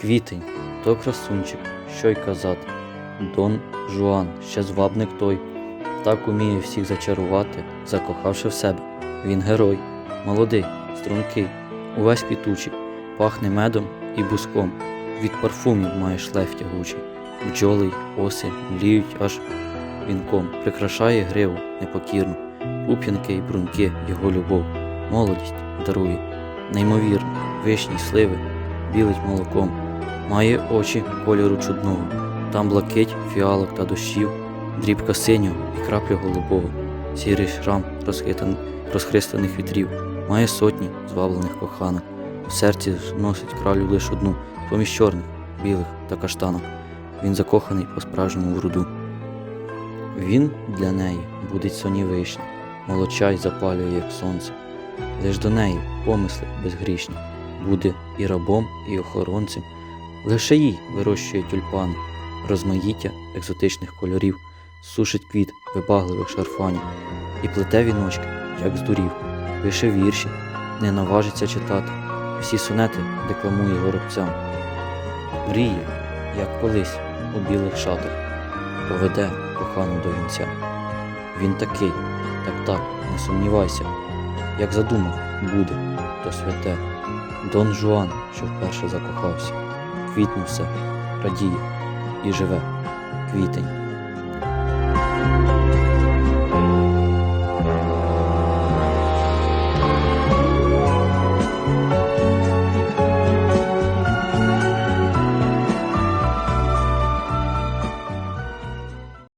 Квітень, то красунчик, що й казати. Дон Жуан, ще звабник той, так уміє всіх зачарувати, закохавши в себе. Він герой, молодий, стрункий, увесь квітучий, пахне медом і буском. Від парфумів має шлейф тягучий. Бджоли оси мліють аж вінком, прикрашає гриву непокірну, пуп'янки й брунки його любов, молодість дарує, неймовірно, вишні сливи, білить молоком, має очі кольору чудного, там блакить фіалок та дощів, дрібка синього і крапля голубого, сірий шрам розхристаних вітрів, має сотні зваблених коханок, в серці носить кралю лиш одну, поміж чорних, білих та каштанок. Він закоханий по-справжньому в руду. Він для неї будить соні вишні, молочай запалює, як сонце. Лиш до неї помисли безгрішні, буде і рабом, і охоронцем. Лише їй вирощує тюльпани, розмаїття екзотичних кольорів, сушить квіт вибагливих шарфанів і плете віночки, як здурів, пише вірші, не наважиться читати, всі сонети декламує горобцям. Мріє, як колись у білих шатах, поведе кохану до вінця. Він такий, так так, не сумнівайся, як задумав, буде, то святе. Дон Жуан, що вперше закохався, квітне все, радіє і живе, квітень.